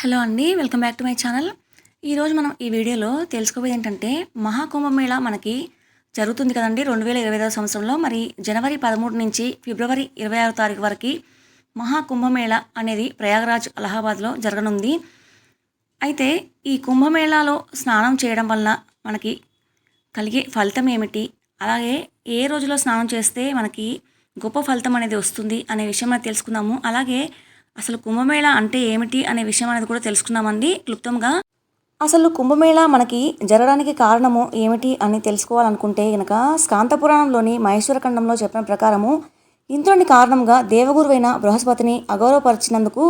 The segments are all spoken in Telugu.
హలో అండి welcome back to my channel. ఈరోజు మనం ఈ వీడియోలో తెలుసుకోబోయేది ఏంటంటే మహాకుంభమేళ మనకి జరుగుతుంది కదండి రెండు వేల ఇరవై ఐదవ సంవత్సరంలో. మరి జనవరి పదమూడు నుంచి ఫిబ్రవరి ఇరవై ఆరో తారీఖు వరకు మహాకుంభమేళ అనేది ప్రయాగరాజ్ అలహాబాద్లో జరగనుంది. అయితే ఈ కుంభమేళాలో స్నానం చేయడం వల్ల మనకి కలిగే ఫలితం ఏమిటి? అలాగే ఏ రోజులో స్నానం చేస్తే మనకి గొప్ప ఫలితం అనేది వస్తుంది అనే విషయం మనం తెలుసుకుందాము. అలాగే అసలు కుంభమేళ అంటే ఏమిటి అనే విషయం అనేది కూడా తెలుసుకుందామండి. క్లుప్తంగా. అసలు కుంభమేళ మనకి జరగడానికి కారణము ఏమిటి అని తెలుసుకోవాలనుకుంటే గనక స్కాంత పురాణంలోని మహేశ్వర ఖండంలో చెప్పిన ప్రకారము ఇంద్రుని కారణంగా దేవగురువైన బృహస్పతిని అగౌరవపరిచినందుకు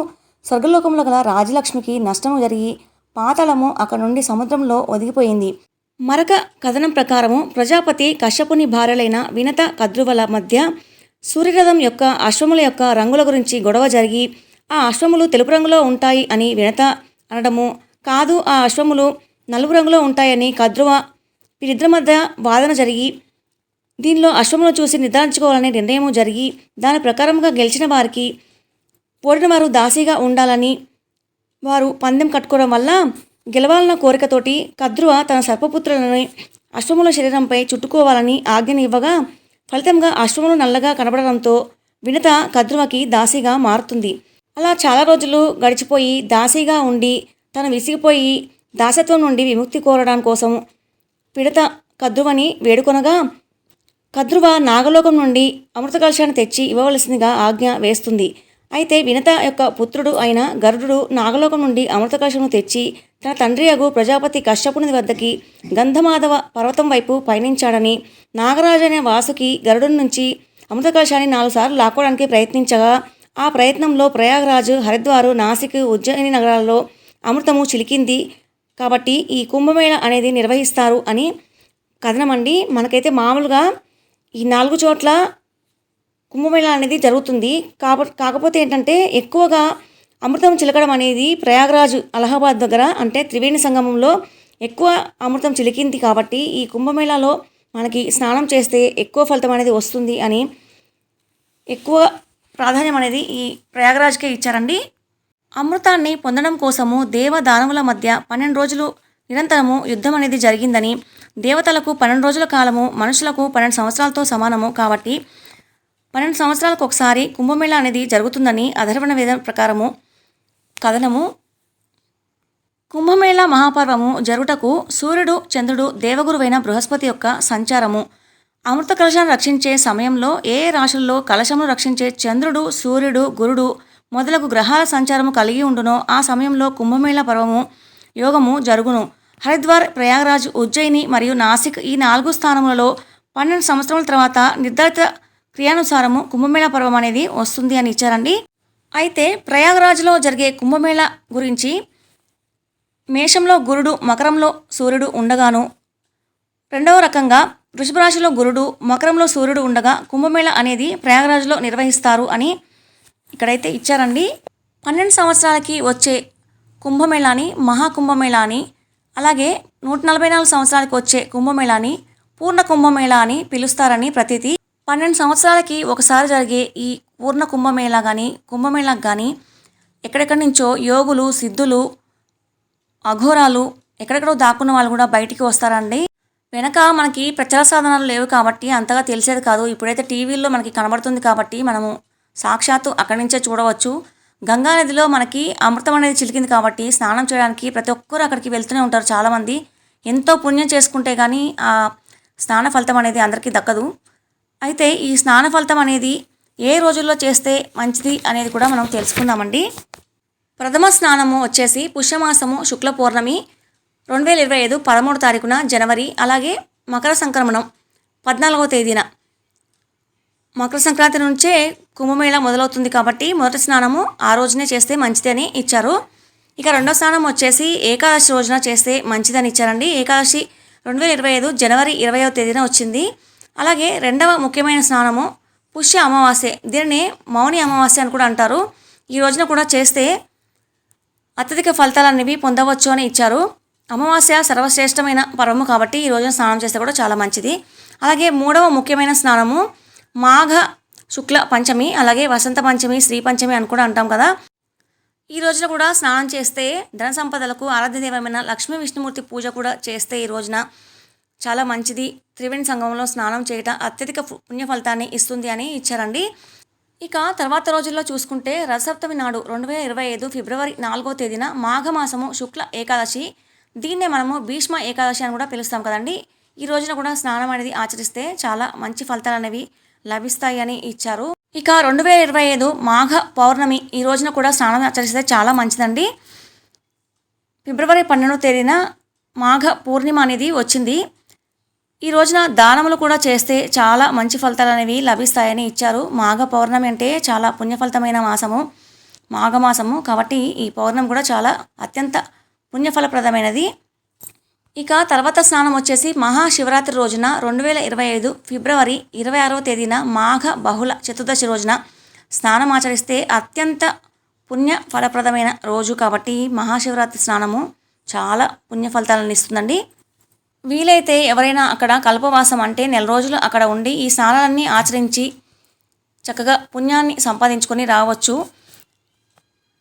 స్వర్గలోకంలో గల రాజలక్ష్మికి నష్టము జరిగి పాతాళము అక్కడ నుండి సముద్రంలో ఒదిగిపోయింది. మరొక కథనం ప్రకారము ప్రజాపతి కశ్యపుని భార్యలైన వినత కద్రువల మధ్య సూర్యరథం యొక్క అశ్వముల యొక్క రంగుల గురించి గొడవ జరిగి ఆ అశ్వములు తెలుపు రంగులో ఉంటాయి అని వినత అనడము. కాదు ఆ అశ్వములు నలుపు రంగులో ఉంటాయని కద్రువ వీరిద్దరి మధ్య వాదన జరిగి దీనిలో అశ్వమును చూసి నిర్ధారించుకోవాలనే నిర్ణయం జరిగి దాని ప్రకారంగా గెలిచిన వారికి ఓడిన వారు దాసీగా ఉండాలని వారు పందెం కట్టుకోవడం వల్ల గెలవాలన్న కోరికతోటి కద్రువ తన సర్పపుత్రులని అశ్వముల శరీరంపై చుట్టుకోవాలని ఆజ్ఞని ఇవ్వగా ఫలితంగా అశ్వములు నల్లగా కనబడడంతో వినత కద్రువకి దాసిగా మారుతుంది. అలా చాలా రోజులు గడిచిపోయి దాసిగా ఉండి తను విసిగిపోయి దాసత్వం నుండి విముక్తి కోరడం కోసం పిడత కద్రువని వేడుకొనగా కద్రువ నాగలోకం నుండి అమృత కలశాన్ని తెచ్చి ఇవ్వవలసిందిగా ఆజ్ఞ వేస్తుంది. అయితే వినత యొక్క పుత్రుడు అయిన గరుడు నాగలోకం నుండి అమృత కలశమును తెచ్చి తన తండ్రి అగు ప్రజాపతి కశ్యపుని వద్దకి గంధమాధవ పర్వతం వైపు పయనించాడని నాగరాజు అనే వాసుకి గరుడు నుంచి అమృత కలశాన్ని నాలుగు సార్లు లాక్కోవడానికి ప్రయత్నించగా ఆ ప్రయత్నంలో ప్రయాగరాజు హరిద్వారు నాసిక్ ఉజ్జయిని నగరాల్లో అమృతము చిలికింది. కాబట్టి ఈ కుంభమేళ అనేది నిర్వహిస్తారు అని కథనం అండి మనకైతే మామూలుగా ఈ నాలుగు చోట్ల కుంభమేళ అనేది జరుగుతుంది. కాబట్టి కాకపోతే ఏంటంటే ఎక్కువగా అమృతం చిలకడం అనేది ప్రయాగరాజు అలహాబాద్ దగ్గర అంటే త్రివేణి సంగమంలో ఎక్కువ అమృతం చిలికింది. కాబట్టి ఈ కుంభమేళాలో మనకి స్నానం చేస్తే ఎక్కువ ఫలితం అనేది వస్తుంది అని ఎక్కువ ప్రాధాన్యం అనేది ఈ ప్రయాగరాజ్కే ఇచ్చారండి. అమృతాన్ని పొందడం కోసము దేవ దానవుల మధ్య పన్నెండు రోజులు నిరంతరము యుద్ధం అనేది జరిగిందని దేవతలకు పన్నెండు రోజుల కాలము మనుషులకు పన్నెండు సంవత్సరాలతో సమానము కాబట్టి పన్నెండు సంవత్సరాలకు ఒకసారి కుంభమేళ అనేది జరుగుతుందని అధర్వణ వేదం ప్రకారము కథనము. కుంభమేళ మహాపర్వము జరుగుటకు సూర్యుడు చంద్రుడు దేవగురువైన బృహస్పతి యొక్క సంచారము. అమృత కలశాన్ని రక్షించే సమయంలో ఏ రాశుల్లో కలశమును రక్షించే చంద్రుడు సూర్యుడు గురుడు మొదలగు గ్రహాల సంచారము కలిగి ఉండునో ఆ సమయంలో కుంభమేళ పర్వము యోగము జరుగును. హరిద్వార్ ప్రయాగరాజ్ ఉజ్జయిని మరియు నాసిక్ ఈ నాలుగు స్థానములలో పన్నెండు సంవత్సరముల తర్వాత నిర్ధారిత క్రియానుసారము కుంభమేళ పర్వం అనేది వస్తుంది అని ఇచ్చారండి. అయితే ప్రయాగరాజ్లో జరిగే కుంభమేళ గురించి మేషంలో గురుడు మకరంలో సూర్యుడు ఉండగాను రెండవ రకంగా వృషభరాశిలో గురుడు మకరంలో సూర్యుడు ఉండగా కుంభమేళ అనేది ప్రయాగరాజ్లో నిర్వహిస్తారు అని ఇక్కడైతే ఇచ్చారండి. పన్నెండు సంవత్సరాలకి వచ్చే కుంభమేళాని మహాకుంభమేళాని అలాగే నూట నలభై నాలుగు సంవత్సరాలకి వచ్చే కుంభమేళాని పూర్ణ కుంభమేళ అని పిలుస్తారని ప్రతీతి. పన్నెండు సంవత్సరాలకి ఒకసారి జరిగే ఈ పూర్ణ కుంభమేళ కానీ కుంభమేళకు కానీ ఎక్కడెక్కడి నుంచో యోగులు సిద్ధులు అఘోరాలు ఎక్కడెక్కడో దాక్కున్న వాళ్ళు కూడా బయటికి వస్తారండి. వెనక మనకి ప్రచార సాధనాలు లేవు కాబట్టి అంతగా తెలిసేది కాదు. ఇప్పుడైతే టీవీల్లో మనకి కనబడుతుంది కాబట్టి మనము సాక్షాత్తు అక్కడి నుంచే చూడవచ్చు. గంగా నదిలో మనకి అమృతం అనేది చిలికింది కాబట్టి స్నానం చేయడానికి ప్రతి ఒక్కరు అక్కడికి వెళ్తూనే ఉంటారు చాలామంది. ఎంతో పుణ్యం చేసుకుంటే కానీ ఆ స్నాన ఫలితం అనేది అందరికీ దక్కదు. అయితే ఈ స్నాన ఫలితం అనేది ఏ రోజుల్లో చేస్తే మంచిది అనేది కూడా మనం తెలుసుకుందామండి. ప్రథమ స్నానము వచ్చేసి పుష్యమాసము శుక్ల పౌర్ణమి రెండు వేల ఇరవై ఐదు పదమూడు తారీఖున జనవరి అలాగే మకర సంక్రమణం పద్నాలుగవ తేదీన. మకర సంక్రాంతి నుంచే కుంభమేళ మొదలవుతుంది కాబట్టి మొదటి స్నానము ఆ రోజునే చేస్తే మంచిదని ఇచ్చారు. ఇక రెండో స్నానం వచ్చేసి ఏకాదశి రోజున చేస్తే మంచిదని ఇచ్చారండి. ఏకాదశి రెండు వేల ఇరవై ఐదు జనవరి ఇరవైవ తేదీన వచ్చింది. అలాగే రెండవ ముఖ్యమైన స్నానము పుష్య అమావాస్య దీనిని మౌని అమావాస్య అని కూడా అంటారు. ఈ రోజున కూడా చేస్తే అత్యధిక ఫలితాలు అనేవి పొందవచ్చు అని ఇచ్చారు. అమావాస్య సర్వశ్రేష్టమైన పర్వము కాబట్టి ఈ రోజున స్నానం చేస్తే కూడా చాలా మంచిది. అలాగే మూడవ ముఖ్యమైన స్నానము మాఘ శుక్ల పంచమి అలాగే వసంత పంచమి శ్రీ పంచమి అని కూడా అంటాం కదా. ఈ రోజున కూడా స్నానం చేస్తే ధన సంపదలకు ఆరాధ్య దేవమైన లక్ష్మీ విష్ణుమూర్తి పూజ కూడా చేస్తే ఈ రోజున చాలా మంచిది. త్రివేణి సంఘంలో స్నానం చేయటం అత్యధిక పుణ్య ఫలితాన్ని ఇస్తుంది అని ఇచ్చారండి. ఇక తర్వాత రోజుల్లో చూసుకుంటే రథసప్తమి నాడు రెండు వేల ఇరవై ఐదు ఫిబ్రవరి నాలుగో తేదీన మాఘమాసము శుక్ల ఏకాదశి దీన్నే మనము భీష్మ ఏకాదశి అని కూడా పిలుస్తాం కదండి. ఈ రోజున కూడా స్నానం అనేది ఆచరిస్తే చాలా మంచి ఫలితాలు అనేవి లభిస్తాయి అని ఇచ్చారు. ఇక రెండు వేల ఇరవై ఐదు మాఘ పౌర్ణమి ఈ రోజున కూడా స్నానం ఆచరిస్తే చాలా మంచిదండి. ఫిబ్రవరి పన్నెండవ తేదీన మాఘ పూర్ణిమ అనేది వచ్చింది. ఈ రోజున దానములు కూడా చేస్తే చాలా మంచి ఫలితాలు అనేవి లభిస్తాయని ఇచ్చారు. మాఘ పౌర్ణమి అంటే చాలా పుణ్యఫలితమైన మాసము. మాఘమాసము కాబట్టి ఈ పౌర్ణమి కూడా చాలా అత్యంత పుణ్యఫలప్రదమైనది. ఇక తర్వాత స్నానం వచ్చేసి మహాశివరాత్రి రోజున రెండు వేల ఇరవై ఐదు ఫిబ్రవరి ఇరవై ఆరవ తేదీన మాఘ బహుళ చతుర్దశి రోజున స్నానం ఆచరిస్తే అత్యంత పుణ్య ఫలప్రదమైన రోజు కాబట్టి మహాశివరాత్రి స్నానము చాలా పుణ్య ఫలితాలను ఇస్తుందండి. వీలైతే ఎవరైనా అక్కడ కల్పవాసం అంటే నెల రోజులు అక్కడ ఉండి ఈ స్నానాలన్నీ ఆచరించి చక్కగా పుణ్యాన్ని సంపాదించుకొని రావచ్చు.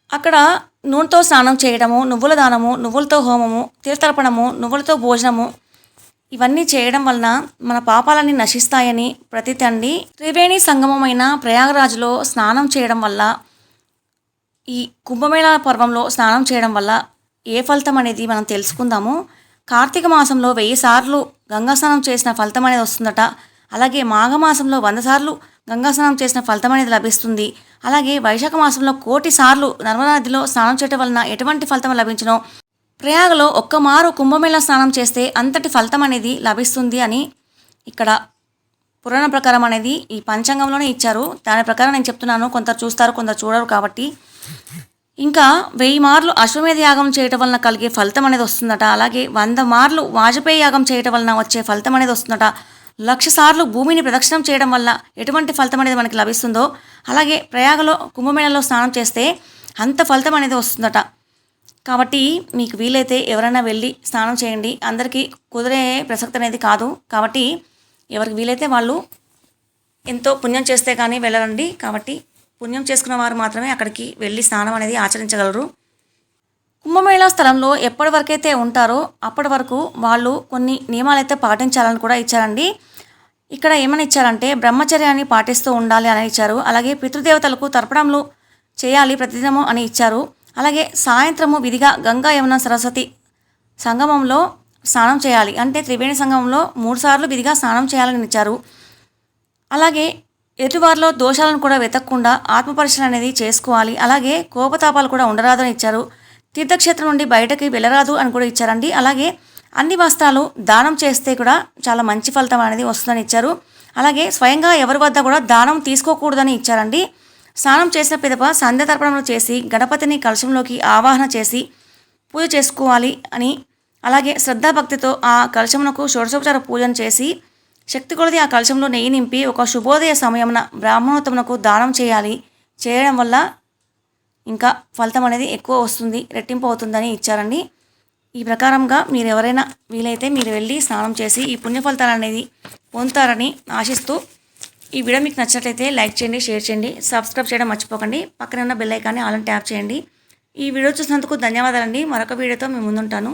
అక్కడ నూనెతో స్నానం చేయడము నువ్వుల దానము నువ్వులతో హోమము తీర్థర్పణము నువ్వులతో భోజనము ఇవన్నీ చేయడం వలన మన పాపాలన్నీ నశిస్తాయని ప్రతి తండ్రి త్రివేణి సంగమమైన ప్రయాగరాజులో స్నానం చేయడం వల్ల ఈ కుంభమేళా పర్వంలో స్నానం చేయడం వల్ల ఏ ఫలితం అనేది మనం తెలుసుకుందాము. కార్తీక మాసంలో వెయ్యి సార్లు గంగా స్నానం చేసిన ఫలితం అనేది వస్తుందట. అలాగే మాఘమాసంలో వంద సార్లు గంగా స్నానం చేసిన ఫలితం అనేది లభిస్తుంది. అలాగే వైశాఖ మాసంలో కోటి సార్లు నర్మదా నదిలో స్నానం చేయటం వలన ఎటువంటి ఫలితం లభించనో? ప్రయాగలో ఒక్క మారు స్నానం చేస్తే అంతటి ఫలితం అనేది లభిస్తుంది అని ఇక్కడ పురాణ ప్రకారం అనేది ఈ పంచాంగంలోనే ఇచ్చారు. దాని ప్రకారం నేను చెప్తున్నాను. కొందరు చూస్తారు కొందరు చూడరు కాబట్టి. ఇంకా వెయ్యి మార్లు అశ్వమేధ యాగం చేయటం వలన కలిగే ఫలితం అనేది వస్తుందట. అలాగే వంద మార్లు వాజపేయి యాగం చేయటం వలన వచ్చే ఫలితం అనేది వస్తుందట. లక్ష సార్లు భూమిని ప్రదక్షిణం చేయడం వల్ల ఎటువంటి ఫలితం అనేది మనకి లభిస్తుందో అలాగే ప్రయాగలో కుంభమేళలో స్నానం చేస్తే అంత ఫలితం అనేది వస్తుందట. కాబట్టి మీకు వీలైతే ఎవరైనా వెళ్ళి స్నానం చేయండి. అందరికీ కుదిరే ప్రసక్తి అనేది కాదు. కాబట్టి ఎవరికి వీలైతే వాళ్ళు ఎంతో పుణ్యం చేస్తే కానీ వెళ్ళరండి. కాబట్టి పుణ్యం చేసుకున్న వారు మాత్రమే అక్కడికి వెళ్ళి స్నానం అనేది ఆచరించగలరు. కుంభమేళా స్థలంలో ఎప్పటి వరకైతే ఉంటారో అప్పటి వరకు వాళ్ళు కొన్ని నియమాలు అయితే పాటించాలని కూడా ఇచ్చారండి. ఇక్కడ ఏమని ఇచ్చారంటే బ్రహ్మచర్యాన్ని పాటిస్తూ ఉండాలి అని ఇచ్చారు. అలాగే పితృదేవతలకు తర్పణంలు చేయాలి ప్రతిదినము అని ఇచ్చారు. అలాగే సాయంత్రము విధిగా గంగా యమున సరస్వతి సంగమంలో స్నానం చేయాలి. అంటే త్రివేణి సంగమంలో మూడు సార్లు విధిగా స్నానం చేయాలని ఇచ్చారు. అలాగే ఎదుటివారిలో దోషాలను కూడా వెతకకుండా ఆత్మపరిశీలన అనేది చేసుకోవాలి. అలాగే కోపతాపాలు కూడా ఉండరాదని ఇచ్చారు. తీర్థక్షేత్రం నుండి బయటకి వెళ్ళరాదు అని కూడా ఇచ్చారండి. అలాగే అన్ని వస్త్రాలు దానం చేస్తే కూడా చాలా మంచి ఫలితం అనేది వస్తుందని ఇచ్చారు. అలాగే స్వయంగా ఎవరి వద్ద కూడా దానం తీసుకోకూడదని ఇచ్చారండి. స్నానం చేసిన పిదప సంధ్య తర్పణములు చేసి గణపతిని కలశంలోకి ఆవాహన చేసి పూజ చేసుకోవాలి అని అలాగే శ్రద్ధాభక్తితో ఆ కలశమునకు షోడశోపచార పూజను చేసి శక్తి కొలది ఆ కలశంలో నెయ్యి నింపి ఒక శుభోదయ సమయమున బ్రాహ్మణోత్తమునకు దానం చేయాలి. చేయడం వల్ల ఇంకా ఫలితం అనేది ఎక్కువ వస్తుంది రెట్టింపు అవుతుందని ఇచ్చారండి. ఈ ప్రకారంగా మీరు ఎవరైనా వీలైతే మీరు వెళ్ళి స్నానం చేసి ఈ పుణ్య ఫలితాలు అనేది పొందుతారని ఆశిస్తూ ఈ వీడియో మీకు నచ్చినట్లయితే లైక్ చేయండి షేర్ చేయండి సబ్స్క్రైబ్ చేయడం మర్చిపోకండి. పక్కన ఉన్న బెల్ ఐకాన్ని ఆల్ ట్యాప్ చేయండి. ఈ వీడియో చూసినందుకు ధన్యవాదాలండి. మరొక వీడియోతో మేము ముందుంటాను.